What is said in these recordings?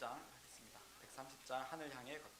130장 하겠습니다. 130장 하늘 향해 걷자.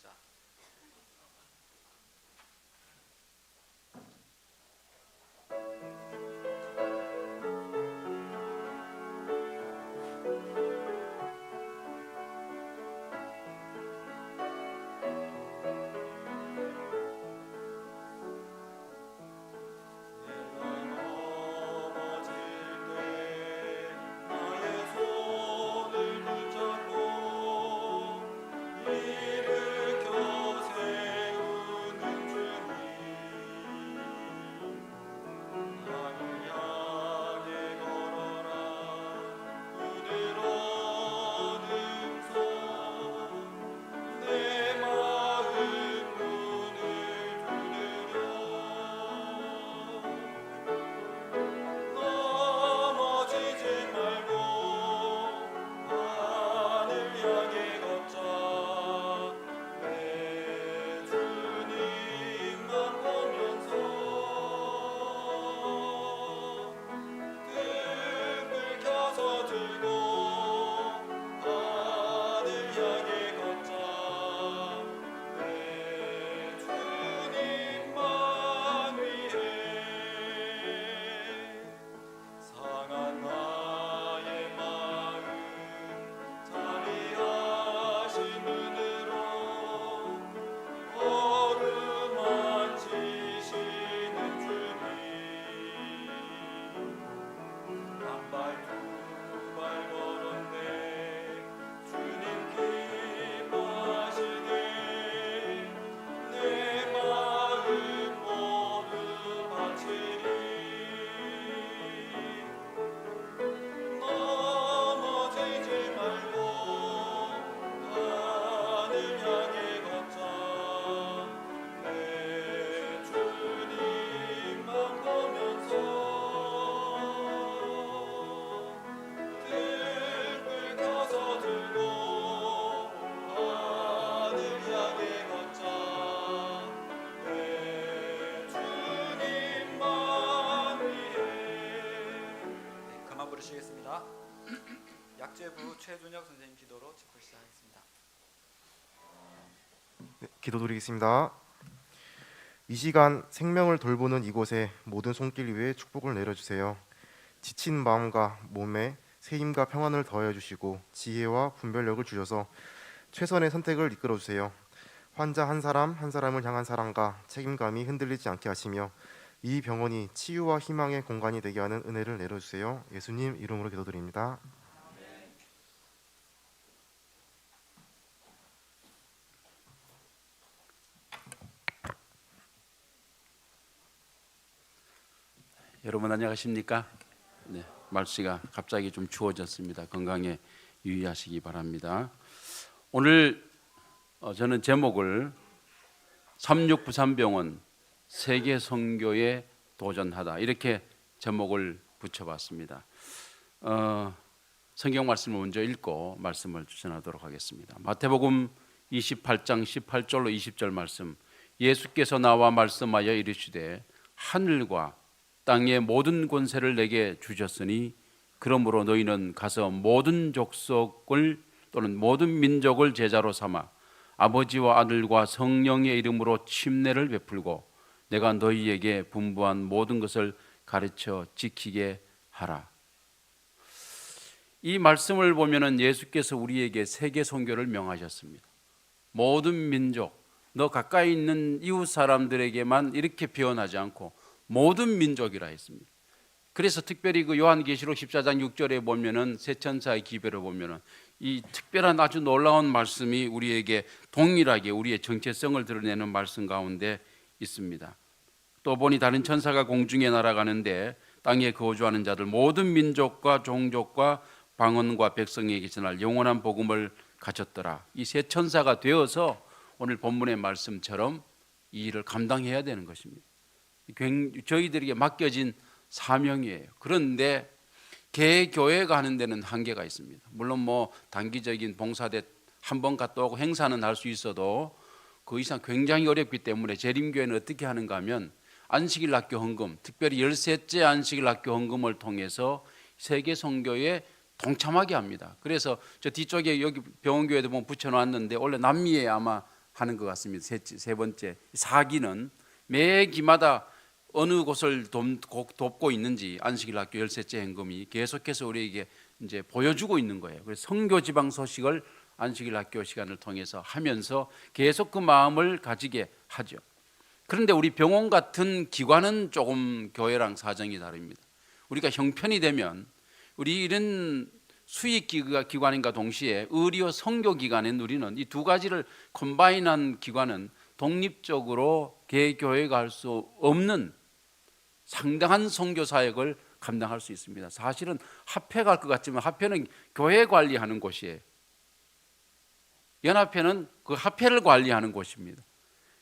최준혁 선생님 기도로 듣고 시작하겠습니다. 네, 기도드리겠습니다. 이 시간 생명을 돌보는 이곳에 모든 손길 위에 축복을 내려주세요. 지친 마음과 몸에 새 힘과 평안을 더해 주시고 지혜와 분별력을 주셔서 최선의 선택을 이끌어 주세요. 환자 한 사람 한 사람을 향한 사랑과 책임감이 흔들리지 않게 하시며 이 병원이 치유와 희망의 공간이 되게 하는 은혜를 내려주세요. 예수님 이름으로 기도드립니다. 여러분 안녕하십니까? 네, 말씨가 갑자기 좀 추워졌습니다. 건강에 유의하시기 바랍니다. 오늘 어, 저는 제목을 삼육부산병원 세계 선교에 도전하다 이렇게 제목을 붙여봤습니다. 어, 성경 말씀을 먼저 읽고 말씀을 전하도록 하겠습니다. 마태복음 28장 18절로 20절 말씀. 예수께서 나와 말씀하여 이르시되 하늘과 땅의 모든 권세를 내게 주셨으니 그러므로 너희는 가서 모든 족속을 또는 모든 민족을 제자로 삼아 아버지와 아들과 성령의 이름으로 침례를 베풀고 내가 너희에게 분부한 모든 것을 가르쳐 지키게 하라. 이 말씀을 보면은 예수께서 우리에게 세계 선교를 명하셨습니다. 모든 민족, 너 가까이 있는 이웃 사람들에게만 이렇게 표현하지 않고 모든 민족이라 했습니다. 그래서 특별히 그 요한계시록 14장 6절에 보면은 세 천사의 기별을 보면은 이 특별한 아주 놀라운 말씀이 우리에게 동일하게 우리의 정체성을 드러내는 말씀 가운데 있습니다. 또 보니 다른 천사가 공중에 날아가는데 땅에 거주하는 자들 모든 민족과 종족과 방언과 백성에게 전할 영원한 복음을 가졌더라. 이세 천사가 되어서 오늘 본문의 말씀처럼 이 일을 감당해야 되는 것입니다. 굉- 저희들에게 맡겨진 사명이에요. 그런데 개교회가 하는 데는 한계가 있습니다. 물론 뭐 단기적인 봉사대 한 번 갔다 오고 행사는 할 수 있어도 그 이상 굉장히 어렵기 때문에 재림교회는 어떻게 하는가 하면 안식일 학교 헌금, 특별히 열셋째 안식일 학교 헌금을 통해서 세계 선교에 동참하게 합니다. 그래서 저 뒤쪽에 여기 병원교회도 보면 붙여놨는데 원래 남미에 아마 하는 것 같습니다. 세, 세 번째 사기는 매 기마다 어느 곳을 돕, 돕고 있는지 안식일 학교 열셋째 헌금이 계속해서 우리에게 이제 보여주고 있는 거예요. 그래서 선교 지방 소식을 안식일 학교 시간을 통해서 하면서 계속 그 마음을 가지게 하죠. 그런데 우리 병원 같은 기관은 조금 교회랑 사정이 다릅니다. 우리가 형편이 되면 우리 이런 수익 기관인가 동시에 의료 선교 기관인 우리는 이 두 가지를 콤바인한 기관은 독립적으로 개교회가 할 수 없는 상당한 선교 사역을 감당할 수 있습니다. 사실은 합회가 할것 같지만 합회는 교회 관리하는 곳이에요. 연합회는 그 합회를 관리하는 곳입니다.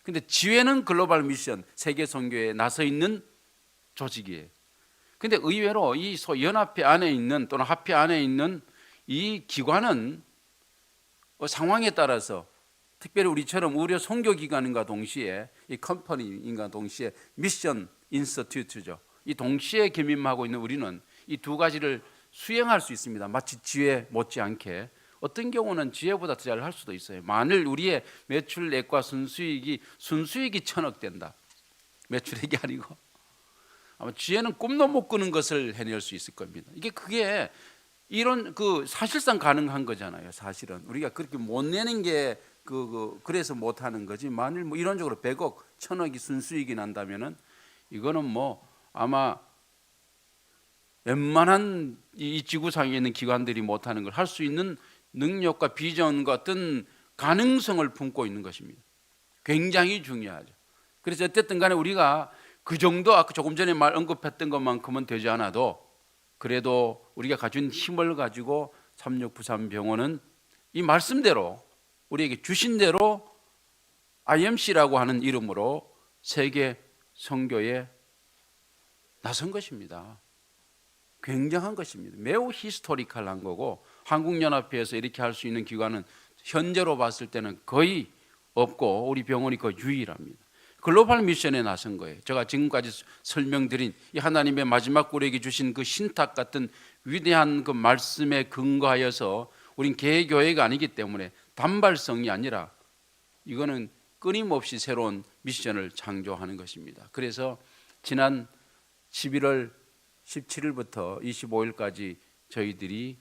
근데 지회는 글로벌 미션 세계 선교에 나서 있는 조직이에요. 근데 의외로 이 소 연합회 안에 있는 또는 합회 안에 있는 이 기관은 어, 상황에 따라서 특별히 우리처럼 의료 선교 기관인가 동시에 이 컴퍼니인가 동시에 미션 인스티튜트죠. 이 동시에 겸임하고 있는 우리는 이 두 가지를 수행할 수 있습니다. 마치 지혜 못지않게 어떤 경우는 지혜보다 더잘할 수도 있어요. 만일 우리의 매출액과 순수익이 순수익이 천억 된다. 매출액이 아니고 아마 지혜는 꿈도 못 꾸는 것을 해낼 수 있을 겁니다. 이게 그게 이런 그 사실상 가능한 거잖아요. 사실은 우리가 그렇게 못 내는 게 그, 그 그래서 못 하는 거지. 만일 뭐 이론적으로 100억, 1000억이 순수익이 난다면은 이거는 뭐 아마 웬만한 이 지구상에 있는 기관들이 못하는 걸 할 수 있는 능력과 비전과 어떤 가능성을 품고 있는 것입니다. 굉장히 중요하죠. 그래서 어쨌든 간에 우리가 그 정도 아까 조금 전에 말 언급했던 것만큼은 되지 않아도 그래도 우리가 가진 힘을 가지고 삼육부산병원은 이 말씀대로 우리에게 주신 대로 IMC라고 하는 이름으로 세계 선교에 나선 것입니다. 굉장한 것입니다. 매우 히스토리컬한 거고 한국연합회에서 이렇게 할 수 있는 기관은 현재로 봤을 때는 거의 없고 우리 병원이 그 유일합니다. 글로벌 미션에 나선 거예요. 제가 지금까지 설명드린 이 하나님의 마지막 우리에게 주신 그 신탁 같은 위대한 그 말씀에 근거하여서 우린 개교회가 아니기 때문에 단발성이 아니라 이거는 끊임없이 새로운 미션을 창조하는 것입니다. 그래서 지난 11월 17일부터 25일까지 저희들이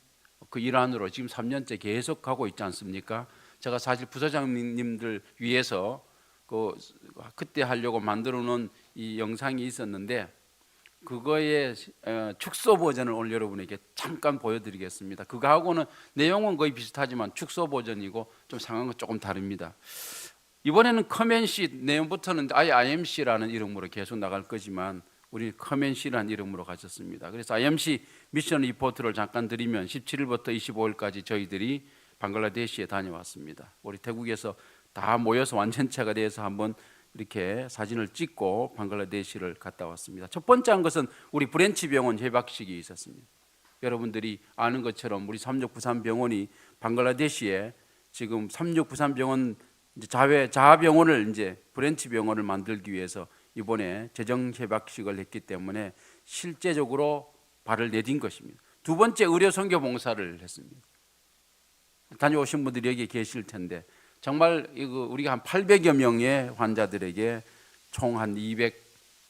그 일환으로 지금 3년째 계속 가고 있지 않습니까? 제가 사실 부서장님들 위해서 그 그때 하려고 만들어 놓은 이 영상이 있었는데 그거의 어, 축소 버전을 오늘 여러분에게 잠깐 보여드리겠습니다. 그거하고는 내용은 거의 비슷하지만 축소 버전이고 좀 상황은 조금 다릅니다. 이번에는 커맨시 내용부터는 아예 IMC라는 이름으로 계속 나갈 거지만 우리 커맨시라는 이름으로 가졌습니다. 그래서 IMC 미션 리포트를 잠깐 드리면 17일부터 25일까지 저희들이 방글라데시에 다녀왔습니다. 우리 태국에서 다 모여서 완전체가 돼서 한번 이렇게 사진을 찍고 방글라데시를 갔다 왔습니다. 첫 번째 한 것은 우리 브랜치 병원 개박식이 있었습니다. 여러분들이 아는 것처럼 우리 삼육부산병원이 방글라데시에 지금 삼육부산병원 이제 자회 자아 병원을 이제 브랜치 병원을 만들기 위해서 이번에 재정 협약식을 했기 때문에 실제적으로 발을 내딘 것입니다. 두 번째 의료 선교 봉사를 했습니다. 다녀오신 분들이 여기 계실 텐데 정말 이거 우리가 한 800여 명의 환자들에게 총 한 200,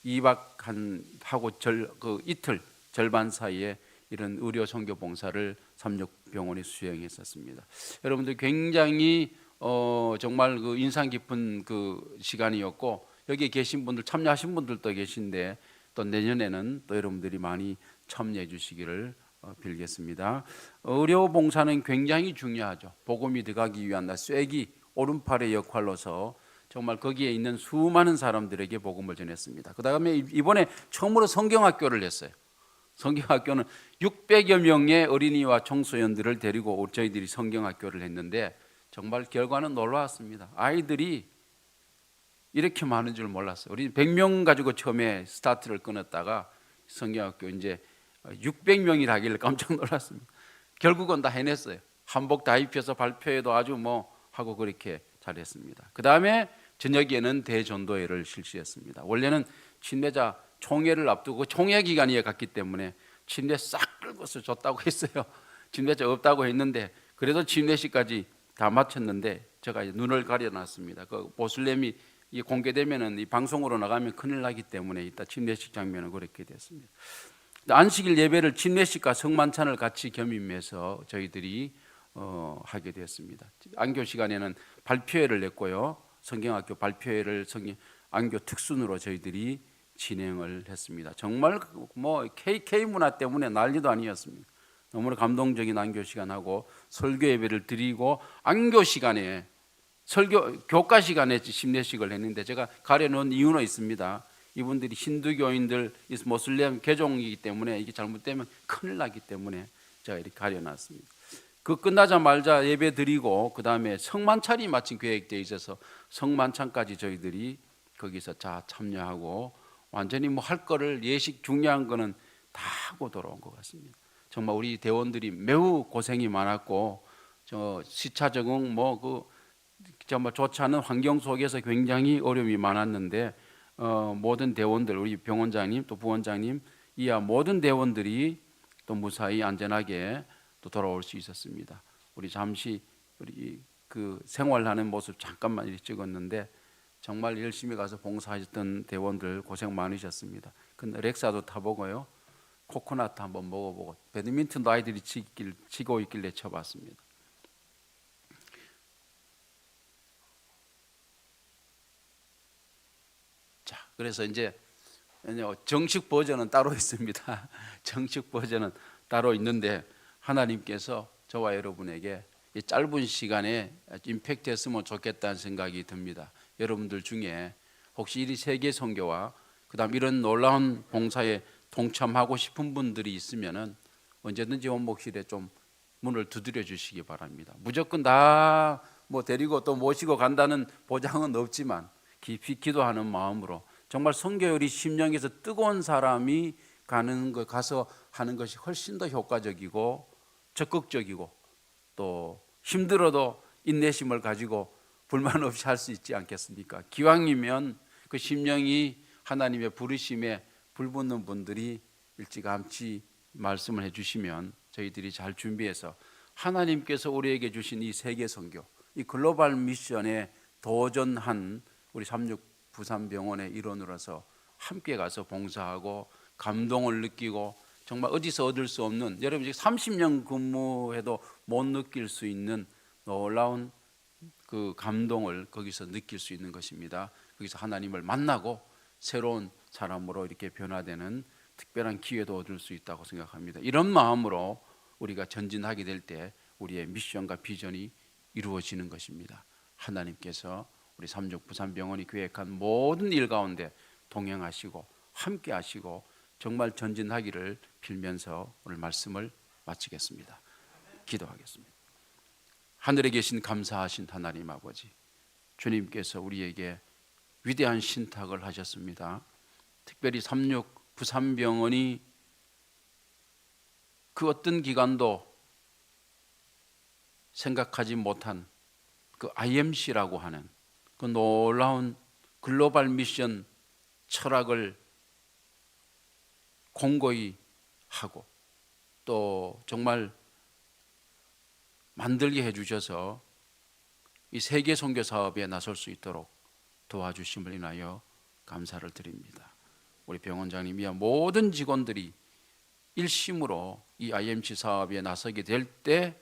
2박 한 하고 절 그 이틀 절반 사이에 이런 의료 선교 봉사를 삼육병원에 수행했었습니다. 여러분들 굉장히 어 정말 그 인상 깊은 그 시간이었고 여기 계신 분들 참여하신 분들도 계신데 또 내년에는 또 여러분들이 많이 참여해 주시기를 어, 빌겠습니다. 의료 봉사는 굉장히 중요하죠. 복음이 들어가기 위한 나 쐐기 오른팔의 역할로서 정말 거기에 있는 수많은 사람들에게 복음을 전했습니다. 그 다음에 이번에 처음으로 성경학교를 했어요. 성경학교는 600여 명의 어린이와 청소년들을 데리고 저희들이 성경학교를 했는데 정말 결과는 놀라웠습니다. 아이들이 이렇게 많은 줄 몰랐어요. 우리 100명 가지고 처음에 스타트를 끊었다가 성경학교 이제 600명이 라길래 깜짝 놀랐습니다. 결국은 다 해냈어요. 한복 다 입혀서 발표회도 아주 뭐 하고 그렇게 잘했습니다. 그 다음에 저녁에는 대전도회를 실시했습니다. 원래는 친례자 총회를 앞두고 총회 기간에 갔기 때문에 침례 싹 긁어서 줬다고 했어요. 침례자 없다고 했는데 그래도 침례식까지 다 마쳤는데 제가 눈을 가려놨습니다. 그 모슬렘이 이 공개되면은 이 방송으로 나가면 큰일 나기 때문에 이따 침례식 장면은 그렇게 됐습니다. 안식일 예배를 침례식과 성만찬을 같이 겸임해서 저희들이 어, 하게 되었습니다. 안교 시간에는 발표회를 냈고요. 성경학교 발표회를 성경 안교 특순으로 저희들이 진행을 했습니다. 정말 뭐 KK 문화 때문에 난리도 아니었습니다. 너무나 감동적인 안교 시간하고 설교 예배를 드리고 안교 시간에 설교 교과 시간에 심례식을 했는데 제가 가려놓은 이유는 있습니다. 이분들이 힌두교인들, 모슬렘 개종이기 때문에 이게 잘못되면 큰일 나기 때문에 제가 이렇게 가려놨습니다. 그 끝나자마자 예배 드리고 그 다음에 성만찬이 마침 계획되어 있어서 성만찬까지 저희들이 거기서 자 참여하고 완전히 뭐 할 거를 예식 중요한 거는 다 하고 돌아온 것 같습니다. 정말 우리 대원들이 매우 고생이 많았고 저 시차 적응 뭐 그 정말 좋지 않은 환경 속에서 굉장히 어려움이 많았는데 어, 모든 대원들 우리 병원장님 또 부원장님 이하 모든 대원들이 또 무사히 안전하게 또 돌아올 수 있었습니다. 우리 잠시 우리 그 생활하는 모습 잠깐만 이렇게 찍었는데 정말 열심히 가서 봉사하셨던 대원들 고생 많으셨습니다. 근데 렉사도 타보고요. 코코넛 한번 먹어보고 배드민턴도 아이들이 치길, 치고 있길래 쳐봤습니다. 자, 그래서 이제 정식 버전은 따로 있습니다. 정식 버전은 따로 있는데 하나님께서 저와 여러분에게 이 짧은 시간에 임팩트 했으면 좋겠다는 생각이 듭니다. 여러분들 중에 혹시 이 세계 선교와 그다음 이런 놀라운 봉사에 동참하고 싶은 분들이 있으면은 언제든지 원목실에 좀 문을 두드려 주시기 바랍니다. 무조건 다 뭐 데리고 또 모시고 간다는 보장은 없지만 깊이 기도하는 마음으로 정말 선교율이 심령에서 뜨거운 사람이 가는 거 가서 하는 것이 훨씬 더 효과적이고 적극적이고 또 힘들어도 인내심을 가지고 불만 없이 할 수 있지 않겠습니까? 기왕이면 그 심령이 하나님의 부르심에 불붙는 분들이 일찌감치 말씀을 해주시면 저희들이 잘 준비해서 하나님께서 우리에게 주신 이 세계 선교, 이 글로벌 미션에 도전한 우리 삼육 부산병원의 일원으로서 함께 가서 봉사하고 감동을 느끼고 정말 어디서 얻을 수 없는 여러분 지금 30년 근무해도 못 느낄 수 있는 놀라운 그 감동을 거기서 느낄 수 있는 것입니다. 거기서 하나님을 만나고 새로운 사람으로 이렇게 변화되는 특별한 기회도 얻을 수 있다고 생각합니다. 이런 마음으로 우리가 전진하게 될 때 우리의 미션과 비전이 이루어지는 것입니다. 하나님께서 우리 삼육 부산병원이 계획한 모든 일 가운데 동행하시고 함께 하시고 정말 전진하기를 빌면서 오늘 말씀을 마치겠습니다. 기도하겠습니다. 하늘에 계신 감사하신 하나님 아버지 주님께서 우리에게 위대한 신탁을 하셨습니다. 특별히 삼육 부산병원이 그 어떤 기관도 생각하지 못한 그 IMC라고 하는 그 놀라운 글로벌 미션 철학을 공고히 하고 또 정말 만들게 해주셔서 이 세계 선교 사업에 나설 수 있도록 도와주심을 인하여 감사를 드립니다. 우리 병원장님이야 모든 직원들이 일심으로 이 IMC 사업에 나서게 될 때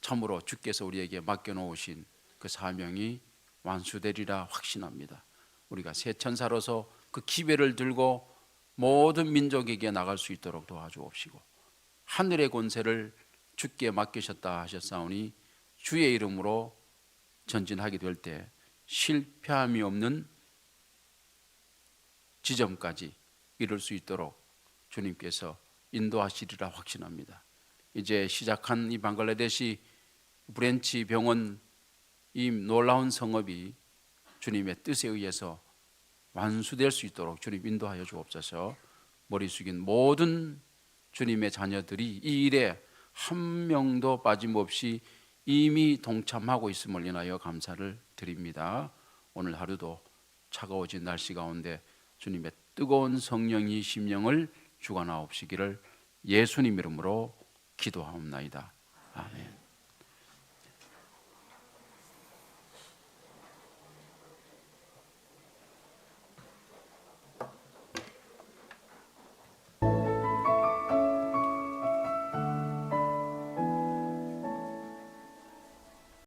참으로 주께서 우리에게 맡겨놓으신 그 사명이 완수되리라 확신합니다. 우리가 새 천사로서 그 기회를 들고 모든 민족에게 나갈 수 있도록 도와주옵시고 하늘의 권세를 주께 맡기셨다 하셨사오니 주의 이름으로 전진하게 될 때 실패함이 없는 지점까지 이룰 수 있도록 주님께서 인도하시리라 확신합니다. 이제 시작한 이 방글라데시 브렌치 병원 이 놀라운 성업이 주님의 뜻에 의해서 완수될 수 있도록 주님 인도하여 주옵소서. 머리 숙인 모든 주님의 자녀들이 이 일에 한 명도 빠짐없이 이미 동참하고 있음을 인하여 감사를 드립니다. 오늘 하루도 차가워진 날씨 가운데 주님의 뜨거운 성령이 심령을 주관하옵시기를 예수님 이름으로 기도하옵나이다. 아멘.